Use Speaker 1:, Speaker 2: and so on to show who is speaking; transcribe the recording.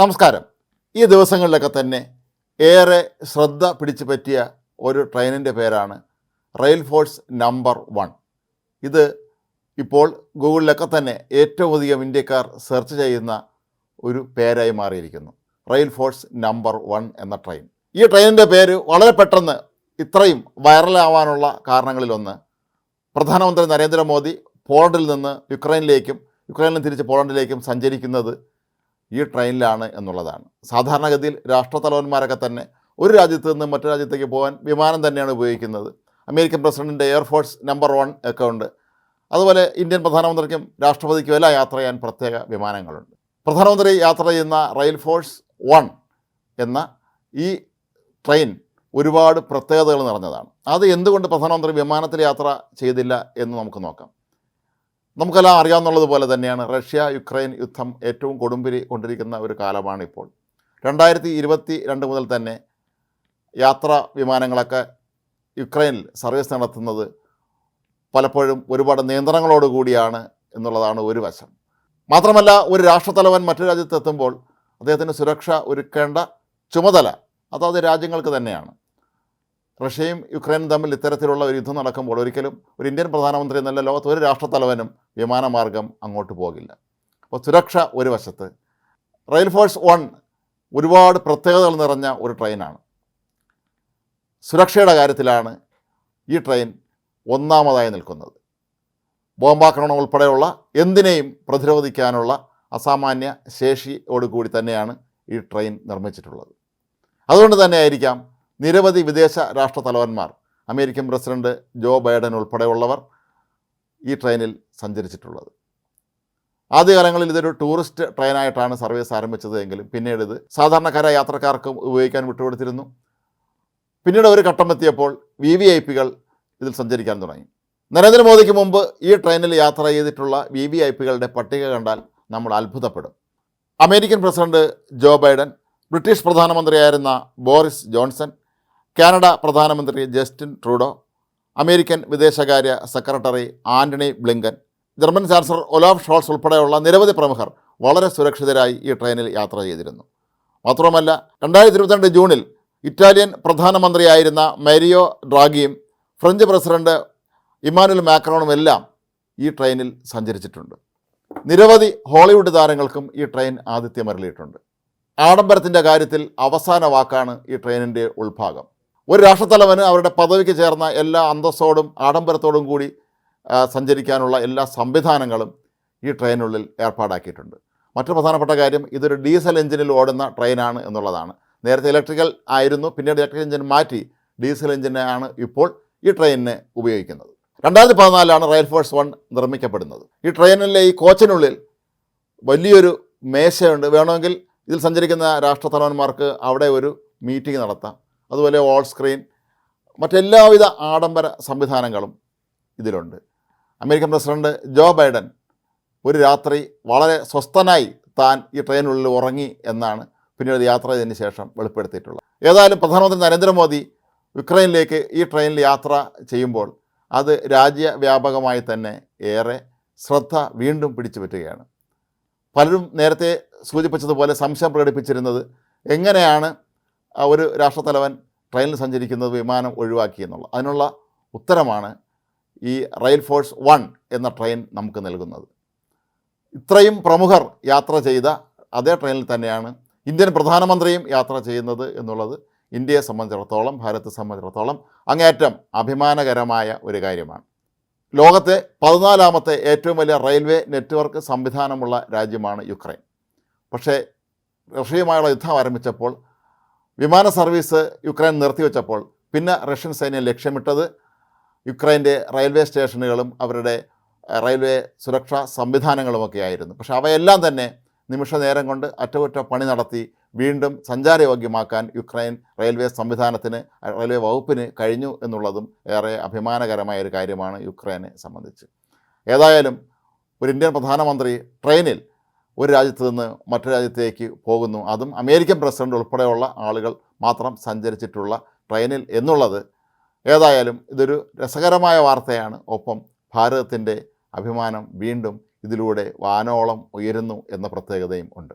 Speaker 1: നമസ്കാരം. ഈ ദിവസങ്ങളിലൊക്കെ തന്നെ ഏറെ ശ്രദ്ധ പിടിച്ചു പറ്റിയ ഒരു ട്രെയിനിന്റെ പേരാണ് റെയിൽ ഫോഴ്സ് നമ്പർ വൺ. ഇത് ഇപ്പോൾ ഗൂഗിളിലൊക്കെ തന്നെ ഏറ്റവും അധികം ഇന്ത്യക്കാർ സെർച്ച് ചെയ്യുന്ന ഒരു പേരായി മാറിയിരിക്കുന്നു. റെയിൽ ഫോഴ്സ് നമ്പർ വൺ എന്ന ട്രെയിൻ. ഈ ട്രെയിനിന്റെ പേര് വളരെ പെട്ടെന്ന് ഇത്രയും വൈറലാവാനുള്ള കാരണങ്ങളിലൊന്ന് പ്രധാനമന്ത്രി നരേന്ദ്രമോദി പോളണ്ടിൽ നിന്ന് യുക്രൈനിലേക്കും യുക്രൈനിൽ നിന്ന് തിരിച്ച് പോളണ്ടിലേക്കും സഞ്ചരിക്കുന്നത് ഈ ട്രെയിനിലാണ് എന്നുള്ളതാണ്. സാധാരണഗതിയിൽ രാഷ്ട്രത്തലവന്മാരൊക്കെ തന്നെ ഒരു രാജ്യത്ത് നിന്ന് മറ്റു രാജ്യത്തേക്ക് പോകാൻ വിമാനം തന്നെയാണ് ഉപയോഗിക്കുന്നത്. അമേരിക്കൻ പ്രസിഡന്റിന്റെ എയർഫോഴ്സ് നമ്പർ വൺ ഒക്കെ ഉണ്ട്. അതുപോലെ ഇന്ത്യൻ പ്രധാനമന്ത്രിക്കും രാഷ്ട്രപതിക്കും എല്ലാം യാത്ര ചെയ്യാൻ പ്രത്യേക വിമാനങ്ങളുണ്ട്. പ്രധാനമന്ത്രി യാത്ര ചെയ്യുന്ന റെയിൽ ഫോഴ്സ് വൺ എന്ന ഈ ട്രെയിൻ ഒരുപാട് പ്രത്യേകതകൾ നിറഞ്ഞതാണ്. അത് എന്തുകൊണ്ട് പ്രധാനമന്ത്രി വിമാനത്തിൽ യാത്ര ചെയ്തില്ല എന്ന് നമുക്ക് നോക്കാം. നമുക്കെല്ലാം അറിയാവുന്നതുപോലെ തന്നെയാണ് റഷ്യ യുക്രൈൻ യുദ്ധം ഏറ്റവും കൊടുമ്പിരി കൊണ്ടിരിക്കുന്ന ഒരു കാലമാണ് ഇപ്പോൾ രണ്ടായിരത്തി ഇരുപത്തി രണ്ട് മുതൽ തന്നെ യാത്രാ വിമാനങ്ങളൊക്കെ യുക്രൈനിൽ സർവീസ് നടത്തുന്നത് പലപ്പോഴും ഒരുപാട് നിയന്ത്രണങ്ങളോട് കൂടിയാണ് എന്നുള്ളതാണ് ഒരു വശം. മാത്രമല്ല ഒരു രാഷ്ട്രത്തലവൻ മറ്റു രാജ്യത്തെത്തുമ്പോൾ അദ്ദേഹത്തിന് സുരക്ഷ ഒരുക്കേണ്ട ചുമതല അതത് രാജ്യങ്ങൾക്ക് തന്നെയാണ്. റഷ്യയും യുക്രൈനും തമ്മിൽ ഇത്തരത്തിലുള്ള ഒരു യുദ്ധം നടക്കുമ്പോൾ ഒരിക്കലും ഒരു ഇന്ത്യൻ പ്രധാനമന്ത്രി എന്നല്ല ലോകത്ത് ഒരു രാഷ്ട്രത്തലവനും വിമാനമാർഗം അങ്ങോട്ട് പോകില്ല. അപ്പോൾ സുരക്ഷ ഒരു വശത്ത് റെയിൽ ഫോഴ്സ് വൺ ഒരുപാട് പ്രത്യേകതകൾ നിറഞ്ഞ ഒരു ട്രെയിനാണ്. സുരക്ഷയുടെ കാര്യത്തിലാണ് ഈ ട്രെയിൻ ഒന്നാമതായി നിൽക്കുന്നത്. ബോംബാക്രമണം ഉൾപ്പെടെയുള്ള എന്തിനേയും പ്രതിരോധിക്കാനുള്ള അസാമാന്യ ശേഷിയോടുകൂടി തന്നെയാണ് ഈ ട്രെയിൻ നിർമ്മിച്ചിട്ടുള്ളത്. അതുകൊണ്ട് തന്നെ ആയിരിക്കാം നിരവധി വിദേശ രാഷ്ട്ര തലവന്മാർ അമേരിക്കൻ പ്രസിഡന്റ് ജോ ബൈഡൻ ഉൾപ്പെടെയുള്ളവർ ഈ ട്രെയിനിൽ സഞ്ചരിച്ചിട്ടുള്ളത്. ആദ്യകാലങ്ങളിൽ ഇതൊരു ടൂറിസ്റ്റ് ട്രെയിനായിട്ടാണ് സർവീസ് ആരംഭിച്ചത് എങ്കിലും പിന്നീട് ഇത് സാധാരണക്കാരായ യാത്രക്കാർക്കും ഉപയോഗിക്കാൻ വിട്ടുകൊടുത്തിരുന്നു. പിന്നീട് ഒരു ഘട്ടം എത്തിയപ്പോൾ വി വി ഐ പികൾ ഇതിൽ സഞ്ചരിക്കാൻ തുടങ്ങി. നരേന്ദ്രമോദിക്ക് മുമ്പ് ഈ ട്രെയിനിൽ യാത്ര ചെയ്തിട്ടുള്ള വി വി ഐ പികളുടെ പട്ടിക കണ്ടാൽ നമ്മൾ അത്ഭുതപ്പെടും. American president Joe Biden British പ്രധാനമന്ത്രിയായിരുന്ന ബോറിസ് ജോൺസൺ കാനഡ പ്രധാനമന്ത്രി ജസ്റ്റിൻ ട്രൂഡോ അമേരിക്കൻ വിദേശകാര്യ secretary Antony Blinken German chancellor Olaf Scholz ഉൾപ്പെടെയുള്ള നിരവധി പ്രമുഖർ വളരെ സുരക്ഷിതരായി ഈ ട്രെയിനിൽ യാത്ര ചെയ്തിരുന്നു. മാത്രമല്ല രണ്ടായിരത്തി ഇരുപത്തിരണ്ട് ജൂണിൽ ഇറ്റാലിയൻ പ്രധാനമന്ത്രിയായിരുന്ന മരിയോ ഡ്രാഗിയും ഫ്രഞ്ച് പ്രസിഡന്റ് ഇമാനുൽ മാക്രോണും എല്ലാം ഈ ട്രെയിനിൽ സഞ്ചരിച്ചിട്ടുണ്ട്. നിരവധി ഹോളിവുഡ് താരങ്ങൾക്കും ഈ ട്രെയിൻ ആതിഥ്യമരളിയിട്ടുണ്ട്. ആഡംബരത്തിന്റെ കാര്യത്തിൽ അവസാന വാക്കാണ് ഈ ട്രെയിനിന്റെ ഉൾഭാഗം. ഒരു രാഷ്ട്രത്തലവന് അവരുടെ പദവിക്ക് ചേർന്ന എല്ലാ അന്തസ്സോടും ആഡംബരത്തോടും കൂടി സഞ്ചരിക്കാനുള്ള എല്ലാ സംവിധാനങ്ങളും ഈ ട്രെയിനുള്ളിൽ ഏർപ്പാടാക്കിയിട്ടുണ്ട്. മറ്റു പ്രധാനപ്പെട്ട കാര്യം ഇതൊരു ഡീസൽ എഞ്ചിനിൽ ഓടുന്ന ട്രെയിനാണ് എന്നുള്ളതാണ്. നേരത്തെ ഇലക്ട്രിക്കൽ ആയിരുന്നു പിന്നീട് ഇലക്ട്രിക് എഞ്ചിൻ മാറ്റി ഡീസൽ എഞ്ചിനാണ് ഇപ്പോൾ ഈ ട്രെയിനിനെ ഉപയോഗിക്കുന്നത്. രണ്ടായിരത്തി പതിനാലിലാണ് റെയിൽ ഫോഴ്സ് വൺ നിർമ്മിക്കപ്പെടുന്നത്. ഈ ട്രെയിനിലെ ഈ കോച്ചിനുള്ളിൽ വലിയൊരു മേശയുണ്ട്. വേണമെങ്കിൽ ഇതിൽ സഞ്ചരിക്കുന്ന രാഷ്ട്രത്തലവന്മാർക്ക് അവിടെ ഒരു മീറ്റിംഗ് നടത്താം. അതുപോലെ ഓൾ സ്ക്രീൻ മറ്റെല്ലാവിധ ആഡംബര സംവിധാനങ്ങളും ഇതിലുണ്ട്. അമേരിക്കൻ പ്രസിഡന്റ് ജോ ബൈഡൻ ഒരു രാത്രി വളരെ സ്വസ്ഥനായി താൻ ഈ ട്രെയിനുള്ളിൽ ഉറങ്ങി എന്നാണ് പിന്നീട് യാത്ര ചെയ്തതിന് ശേഷം വെളിപ്പെടുത്തിയിട്ടുള്ളത്. ഏതായാലും പ്രധാനമന്ത്രി നരേന്ദ്രമോദി യുക്രൈനിലേക്ക് ഈ ട്രെയിനിൽ യാത്ര ചെയ്യുമ്പോൾ അത് രാജ്യവ്യാപകമായി തന്നെ ഏറെ ശ്രദ്ധ വീണ്ടും പിടിച്ചു പറ്റുകയാണ്. പലരും നേരത്തെ സൂചിപ്പിച്ചതുപോലെ സംശയം പ്രകടിപ്പിച്ചിരുന്നത് എങ്ങനെയാണ് ഒരു രാഷ്ട്രത്തലവൻ ട്രെയിനിൽ സഞ്ചരിക്കുന്നത് വിമാനം ഒഴിവാക്കി എന്നുള്ള അതിനുള്ള ഉത്തരമാണ് ഈ റെയിൽ ഫോഴ്സ് വൺ എന്ന ട്രെയിൻ നമുക്ക് നൽകുന്നത്. ഇത്രയും പ്രമുഖർ യാത്ര ചെയ്ത അതേ ട്രെയിനിൽ തന്നെയാണ് ഇന്ത്യൻ പ്രധാനമന്ത്രിയും യാത്ര ചെയ്യുന്നത് എന്നുള്ളത് ഇന്ത്യയെ സംബന്ധിച്ചിടത്തോളം ഭാരതത്തെ സംബന്ധിച്ചിടത്തോളം അങ്ങേയറ്റം അഭിമാനകരമായ ഒരു കാര്യമാണ്. ലോകത്തെ പതിനാലാമത്തെ ഏറ്റവും വലിയ റെയിൽവേ നെറ്റ്വർക്ക് സംവിധാനമുള്ള രാജ്യമാണ് യുക്രൈൻ. പക്ഷേ റഷ്യയുമായുള്ള യുദ്ധം ആരംഭിച്ചപ്പോൾ വിമാന സർവീസ് യുക്രൈൻ നിർത്തിവെച്ചപ്പോൾ പിന്നെ റഷ്യൻ സൈന്യം ലക്ഷ്യമിട്ടത് യുക്രൈന്റെ റെയിൽവേ സ്റ്റേഷനുകളും അവരുടെ റെയിൽവേ സുരക്ഷാ സംവിധാനങ്ങളുമൊക്കെ ആയിരുന്നു. പക്ഷേ അവയെല്ലാം തന്നെ നിമിഷ നേരം കൊണ്ട് അറ്റകുറ്റ പണി നടത്തി വീണ്ടും സഞ്ചാരയോഗ്യമാക്കാൻ യുക്രൈൻ റെയിൽവേ സംവിധാനത്തിന് റെയിൽവേ വകുപ്പിന് കഴിഞ്ഞു എന്നുള്ളതും ഏറെ അഭിമാനകരമായ ഒരു കാര്യമാണ് യുക്രൈനെ സംബന്ധിച്ച്. ഏതായാലും ഒരു ഇന്ത്യൻ പ്രധാനമന്ത്രി ട്രെയിനിൽ ഒരു രാജ്യത്ത് നിന്ന് മറ്റു രാജ്യത്തേക്ക് പോകുന്നു. അതും അമേരിക്കൻ പ്രസിഡന്റ് ഉൾപ്പെടെയുള്ള ആളുകൾ മാത്രം സഞ്ചരിച്ചിട്ടുള്ള ട്രെയിനിൽ എന്നുള്ളത് ഏതായാലും ഇതൊരു രസകരമായ വാർത്തയാണ്. ഒപ്പം ഭാരതത്തിന്റെ അഭിമാനം വീണ്ടും ഇതിലൂടെ വാനോളം ഉയരുന്നു എന്ന പ്രത്യേകതയും ഉണ്ട്.